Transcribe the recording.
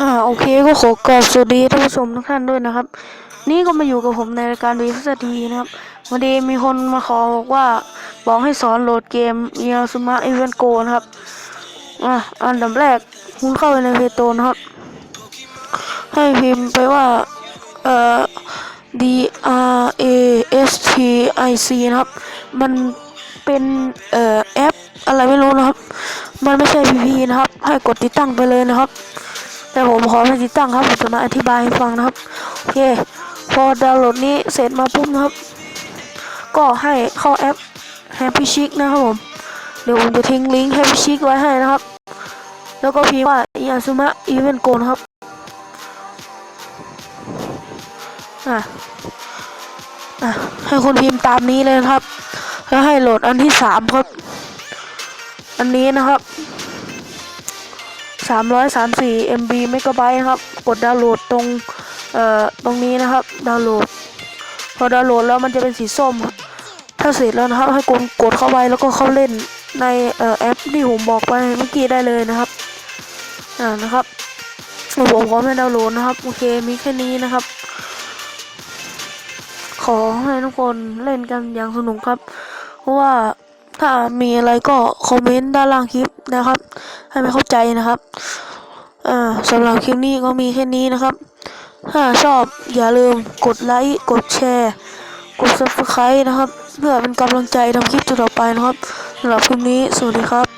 อ่าโอเคก็ขอกราบสวัสดีท่านผู้ชมทุกท่านด้วยนะครับ นี่ก็มาอยู่กับผมในรายการวีพัสทีนะครับวันนี้มีคนมาขอบอกว่าบอกให้สอนโหลดเกมเยาสุมาอีเวนโกนะครับอะอันดับแรกคุณเข้าไปในเพจโตนะครับ ให้พิมพ์ไปว่าเอ่อ D R A S T I C นะครับ มันเป็นเอ่อแอปอะไรไม่รู้นะครับ มันไม่ใช่ PP นะครับ ให้กดติดตั้งไปเลยนะครับ แต่ผมขอไม่ติดตั้งครับผมจะมาอธิบายให้ฟังนะครับโอเคพอดาวน์โหลดนี้เสร็จมาปุ๊บนะครับ ก็ให้เข้าแอป Happy Chic นะครับผมเดี๋ยวผมจะทิ้งลิงก์ Happy Chic ไว้ให้นะครับ แล้วก็พิมพ์ว่า Yasuma Event Go นะครับอะอะให้คนพิมพ์ตามนี้เลยนะครับ แล้วให้โหลดอันที่สามครับ อันนี้นะครับ 334 MB เมกะไบต์นะครับ กดดาวน์โหลดตรง เอ่อ ตรงนี้นะครับ ดาวน์โหลด พอดาวน์โหลดแล้วมันจะเป็นสีส้ม ถ้าเสร็จแล้วนะครับ ให้กดกดเข้าไปแล้วก็เข้าเล่นในเอ่อแอปที่ผมบอกไปเมื่อกี้ได้เลยนะครับ อ่า นะครับ ผมขอไม่ดาวน์โหลดนะครับ โอเค มีแค่นี้นะครับ ขอให้ทุกคนเล่นกันอย่างสนุกครับ เพราะว่า ถ้ามีอะไรก็คอมเมนต์ด้านล่างคลิปนะครับ ให้ไม่เข้าใจนะครับอ่าสำหรับคลิปนี้ก็มีแค่นี้นะครับ ถ้าชอบอย่าลืมกดไลค์กดแชร์ กด subscribe นะครับ เพื่อเป็นกำลังใจทำคลิปต่อไปนะครับสำหรับคลิปนี้สวัสดีครับ